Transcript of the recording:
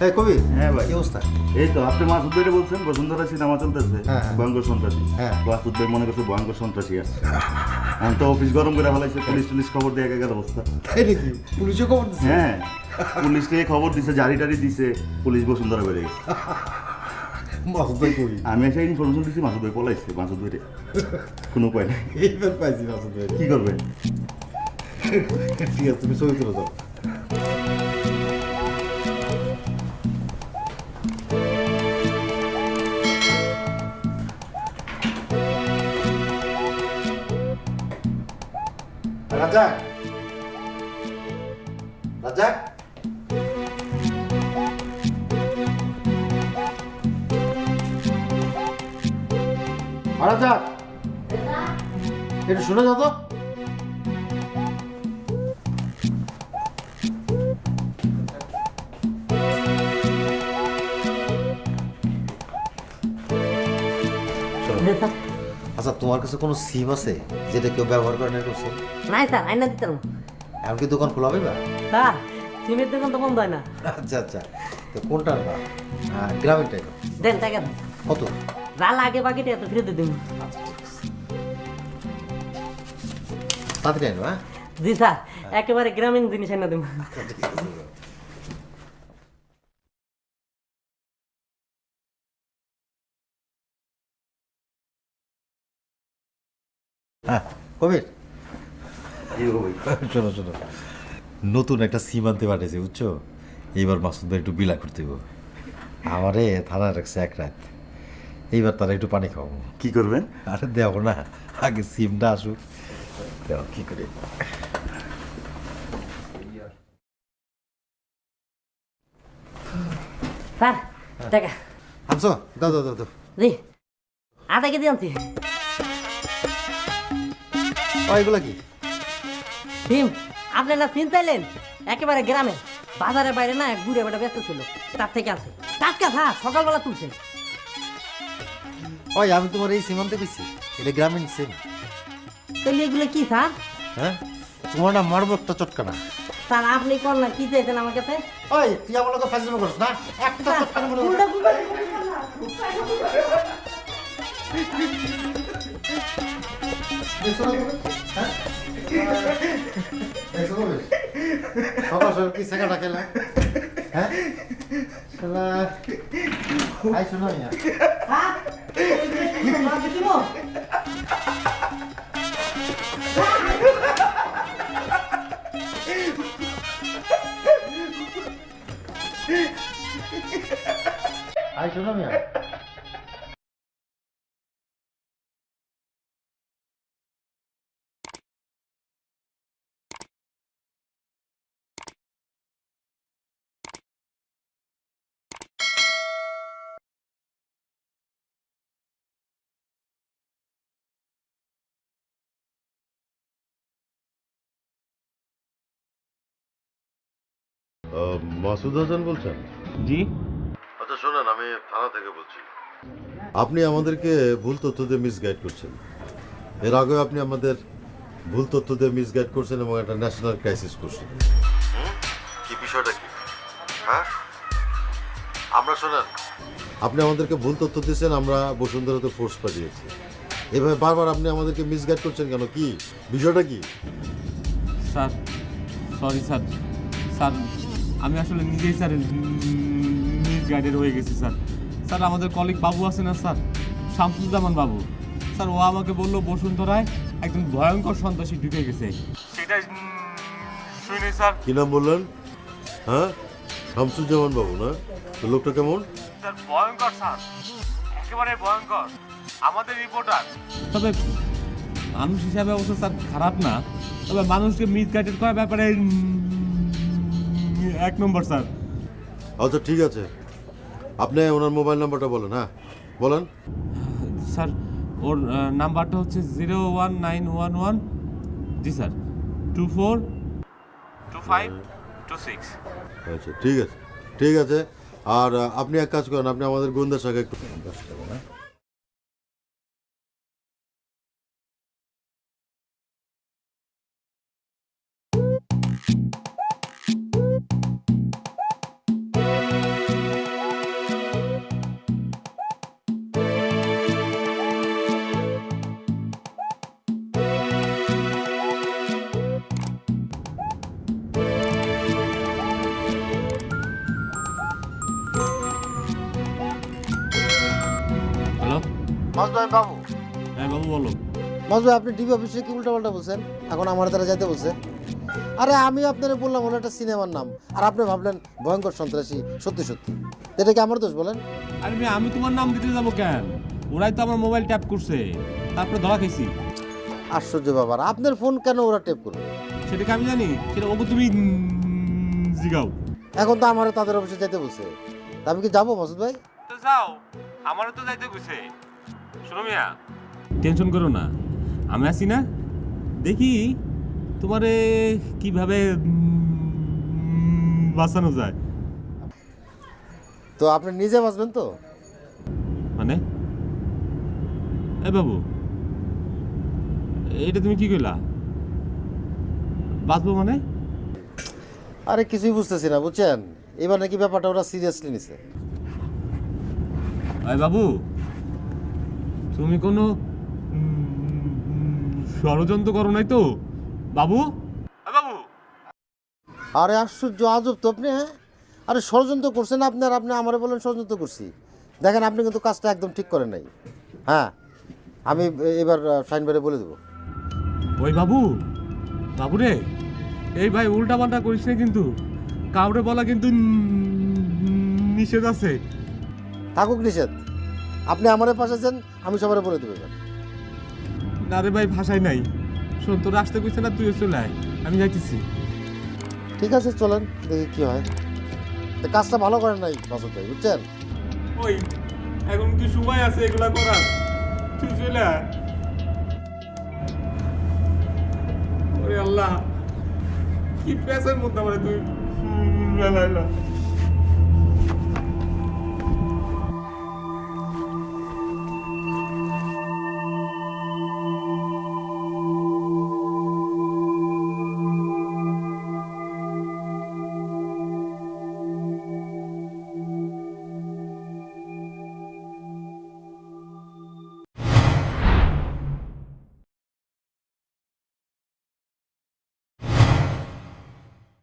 হ্যাঁ কবি। হ্যাঁ ভাই। কি অবস্থা? এই তো আপনি মাসুদ ভাই বলছেন বসুন্ধরা সিনেমা চলতেছে হ্যাঁ, হ্যাঁ। ভয়ঙ্কর সন্ত্রাসী। হ্যাঁ। মাসুদ ভাই মনে করছে ভয়ঙ্কর সন্ত্রাসী আসছে। আমি তো অফিস গরম করে ফেলাইছে পুলিশ টুলিশ খবর দিয়ে গেল অবস্থা। তাই নাকি? পুলিশে খবর দিচ্ছে হ্যাঁ পুলিশকে খবর দিছে জারি টারি দিছে পুলিশ বসুন্ধরা বেড়ে গেছে। মাসুদ ভাই কবি। আমি এসে ইনফরমেশন দিচ্ছি মাসুদ ভাই পলাইছে মাসুদ ভাই কোনো উপায় নেই। এইবার পাইছি মাসুদ ভাই কি করবেন ঠিক আছে তুমি ছবি তুলে দাও। রাজা। রাজা। রাজা একটু শুনে যাও তো। আচ্ছা তোমার কাছে কোনো সিম আছে যেটা কেউ ব্যবহার করে না করছে নাই স্যার আইনা দিতাম এমনকি দোকান খোলা হবে স্যার সিমের দোকান তো বন্ধ হয় না। আচ্ছা আচ্ছা। তো কোনটা না গ্রামীণ টাইপ দেন টাকা কত? যা লাগে বাকিটা এত ফিরে দিন তাড়াতাড়ি আনো হ্যাঁ? জি স্যার একেবারে গ্রামীণ জিনিস এনে দেবো। হ্যাঁ কবির। শোনো শোনো নতুন একটা সিম আনতে পাঠিয়েছে বুঝছ? এইবার মাসুদ ভাই একটু বিলা করতে হইব। আমারে থানায় রাখছে এক রাত। এইবার তারা একটু পানি খাওয়াবো। কি করবেন? আরে দেও না আগে সিমটা আসুক। দেও কি করে? টাকা আনছো? দাও দাও দাও দাও। আধা কেজি আনছি এগুলা কি? সিম আপনি না সিম চাইলেন? একেবারে গ্রামে। বাজারের বাইরে না এক বুড়ে বেটা ব্যস্ত ছিল। তার থেকে আছে। টাটকা স্যার সকালবেলা তুলছে। ওই আমি তোমার এই সিম আনতে পেয়েছি। এটা গ্রামীণ সিম তাহলে এগুলো কি স্যার? হ্যাঁ? তোমার না মারবো একটা চটকানা স্যার আপনি কোন না কি চাইছেন আমার কাছে? ওই তুই আমার লোক ফাইজলামি করিস না। একটা চটকানা মনে সকাল সকাল কি সেকাটা খেলা হ্যাঁ আই শোনো? আই শোনো মিয়া মাসুদ হাসান বলছেন? জি। আচ্ছা শোনেন আমি থানা থেকে বলছি। আপনি আমাদেরকে ভুল তথ্য দিয়ে মিসগাইড করছেন। এর আগে আপনি আমাদের ভুল তথ্য দিয়ে মিসগাইড করছেন এবং একটা ন্যাশনাল ক্রাইসিস করছেন। কি বিষয়টা কি? হ্যাঁ? আমরা শোনেন। আপনি আমাদেরকে ভুল তথ্য দিয়েছেন আমরা বসুন্ধরাতে ফোর্স পাঠিয়েছি। এভাবে বারবার আপনি আমাদেরকে মিসগাইড করছেন কেন? কি? বিষয়টা কি? Sir sorry sir. স্যার আমি আসলে নিজেই স্যার মিস গাইডেড হয়ে গেছি স্যার। স্যার আমাদের কলিগ বাবু আছে না স্যার? শামসুজ্জামান বাবু। স্যার ও আমাকে বলল বসুন্ধরায় একজন ভয়ঙ্কর সন্ত্রাসী ঢুকে গেছে। সেটাই শুনে স্যার। কি নাম বললেন? হ্যাঁ? শামসুজ্জামান বাবু না? লোকটা কেমন? স্যার ভয়ঙ্কর স্যার। একেবারে ভয়ঙ্কর। আমাদের রিপোর্টার তবে মানুষ হিসাবে অবশ্য স্যার খারাপ না। তবে মানুষকে মিস গাইডেড করার ব্যাপারে এক নম্বর স্যার। আচ্ছা ঠিক আছে। আপনি ওনার মোবাইল নাম্বারটা বলেন হ্যাঁ? বলেন। স্যার ওর নাম্বারটা হচ্ছে zero one nine one one. জি sir. Two four two five two six. আচ্ছা ঠিক আছে। ঠিক আছে। আর আপনি এক কাজ করেন আপনি আমাদের গোয়েন্দা শাখা একটু মাস ভাই বাবু। হ্যাঁ বাবু বলো। আপনি ডিবি অফিসে কি উল্টাপাল্টা বলছেন? এখন আমার দ্বারা যাইতে বলছে। আরে আমি আপনারে বললাম হলো একটা সিনেমার নাম। আর আপনি ভাবলেন ভয়ঙ্কর সন্ত্রাসী সত্যি সত্যি। এটা কি আমার দোষ বলেন? আরে আমি তোমার নাম দিতে যাব কেন? ওরাই তো আমার মোবাইল ট্যাপ করছে। তারপরে ধরা খাইছি। আশ্চর্য ব্যাপার। আপনার ফোন কেন ওরা টেপ করবে সেটাকে আমি জানি? সেটা ওকে তুমি জিগাও। এখন তো আমার তাদের অফিসে যেতে বলছে। তা আমি কি যাব মাসুদ ভাই? তো যাও। আমারও তো যাইতে কইছে। শোনো মিয়া টেনশন করো না। আমি আছি না? দেখি তোমারে কীভাবে বাঁচানো যায়। তো আপনি নিজে বাঁচবেন তো? মানে? এ বাবু এটা তুমি কি কইলা? বাঁচবো মানে? আরে কিছুই বুঝতেছি না বুঝছেন? এবার নাকি ব্যাপারটা ওরা সিরিয়াসলি নিছে। আয় বাবু। তুমি কোনো ষড়যন্ত্র করো নাই তো? বাবু? বাবু! আরে আশ্চর্য আজব তো আপনি হ্যাঁ? আরে ষড়যন্ত্র করছেন আপনি আর আপনি আমারে বলেন ষড়যন্ত্র করছি। দেখেন আপনি কিন্তু কাজটা একদম ঠিক করেন নাই। হ্যাঁ আমি এবার সাইন বারে বলে দেবো। ওই বাবু বাবু রে এই ভাই উল্টা পাল্টা করিস না কিন্তু। কাউরে বলা কিন্তু নিষেধ আছে। থাকুক নিষেধ। আপনি আমারে পাঠাচ্ছেন আমি সবার বলে দেবো এবার। না রে ভাই ভাষাই নাই। শোন তোর আসতে কইছে না তুইও চলে আয়। আমি যাইতেছি। ঠিক আছে চলেন দেখি কি হয়। তো কাজটা ভালো করেন নাই মাসুদ ভাই বুঝছেন? ওই এখন কি সময় আছে এগুলা করার? তুই চলে আয়। ওরে আল্লাহ কি পেছার মধ্যে আমার তুই বেলাইলা